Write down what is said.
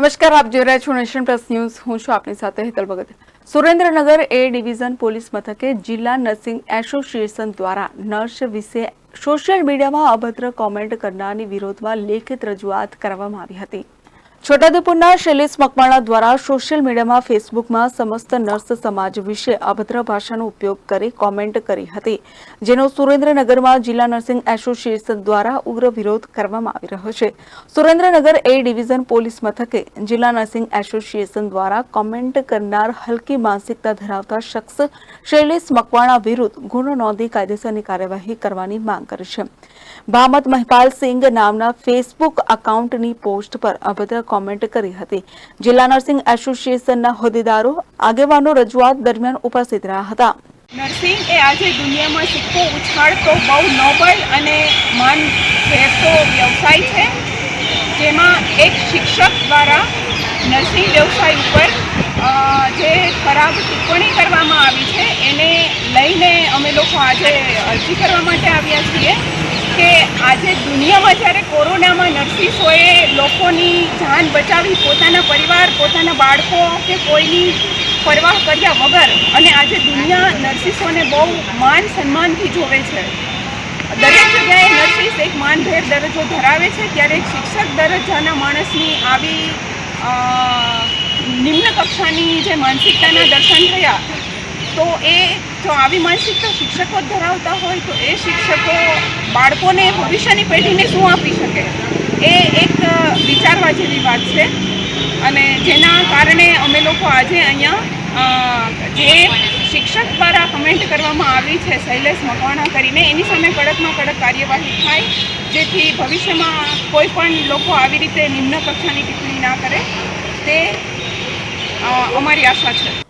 નમસ્કાર, આપ જોઈ રહ્યા છો નેશન પ્લસ ન્યૂઝ. હું છું આપની સાથે Hetal Bhagat. Surendranagar A division police મથકે જિલ્લા નર્સિંગ એસોસિએશન દ્વારા નર્સ વિશે સોશિયલ મીડિયામાં અભદ્ર કોમેન્ટ કરનારની વિરોધમાં લેખિત રજૂઆત કરવામાં આવી હતી. છોટાઉદેપુરના શૈલેષ મકવાણા દ્વારા સોશિયલ મીડિયામાં ફેસબુકમાં સમસ્ત નર્સ સમાજ વિશે અભદ્ર ભાષાનો ઉપયોગ કરી કોમેન્ટ કરી હતી, જેનો સુરેન્દ્રનગરમાં જિલ્લા નર્સિંગ એસોસિએશન દ્વારા ઉગ્ર વિરોધ કરવામાં આવી રહ્યો છે. સુરેન્દ્રનગર એ ડિવિઝન પોલીસ મથકે જિલ્લા નર્સિંગ એસોસિએશન દ્વારા કોમેન્ટ કરનાર હલકી માનસિકતા ધરાવતા શખ્સ શૈલેષ મકવાણા વિરુદ્ધ ગુનો નોંધી કાયદેસરની કાર્યવાહી કરવાની માંગ કરી છે. ભામત મહિપાલ સિંઘ નામના ફેસબુક એકાઉન્ટની પોસ્ટ પર અભદ્ર કોમેન્ટ કરી હતી. જિલ્લા નર્સિંગ એસોસિએશનના હોદ્દેદારો આગેવાનો રજૂઆત દરમિયાન ઉપસ્થિત રહ્યા હતા. નર્સિંગ એ આજે દુનિયામાં સિક્કો ઉછાળતો બહુ નોબલ અને માન ફેરતો વ્યવસાય છે, જેમાં એક શિક્ષક દ્વારા નર્સિંગ વ્યવસાય ઉપર જે ખરાબ ટિપ્પણી કરવામાં આવી છે, એને લઈને અમે લોકો આજે અરજી કરવા માટે આવ્યા છીએ. કે આજે દુનિયામાં જ્યારે કોરોનામાં નર્સિસોએ લોકોની જાન બચાવી, પોતાના પરિવાર, પોતાના બાળકો કે કોઈની પરવાહ કર્યા વગર અને આજે દુનિયા નર્સિસોને બહુ માન સન્માનથી જોવે છે. દરેક જગ્યાએ નર્સિસ એક માનભેર દરજ્જો ધરાવે છે, ત્યારે શિક્ષક દરજ્જાના માણસની આવી નિમ્ન કક્ષાની જે માનસિકતાના દર્શન થયા તો એ જો આવી માનસિકતા શિક્ષકો ધરાવતા હોય તો એ શિક્ષકો બાળકોને ભવિષ્યની પેઢીને શું આપી શકે? એ એક વિચારવા જેવી વાત છે. અને જેના કારણે અમે લોકો આજે અહીંયા જે શિક્ષક દ્વારા કમેન્ટ કરવામાં આવી છે, શૈલેષ મકવાણા કરીને, એની સામે કડકમાં કડક કાર્યવાહી થાય, જેથી ભવિષ્યમાં કોઈ પણ લોકો આવી રીતે નિમ્ન કક્ષાની ટિપ્પણી ના કરે, તે અમારી આશા છે.